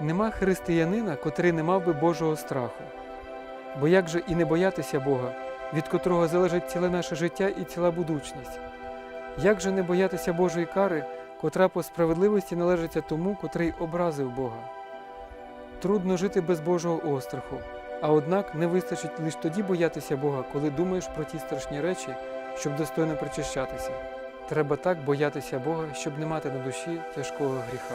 Нема християнина, котрий не мав би Божого страху. Бо як же і не боятися Бога, від котрого залежить ціле наше життя і ціла будучність? Як же не боятися Божої кари, котра по справедливості належиться тому, котрий образив Бога? Трудно жити без Божого остраху, а однак не вистачить лише тоді боятися Бога, коли думаєш про ті страшні речі, щоб достойно причащатися. Треба так боятися Бога, щоб не мати на душі тяжкого гріха.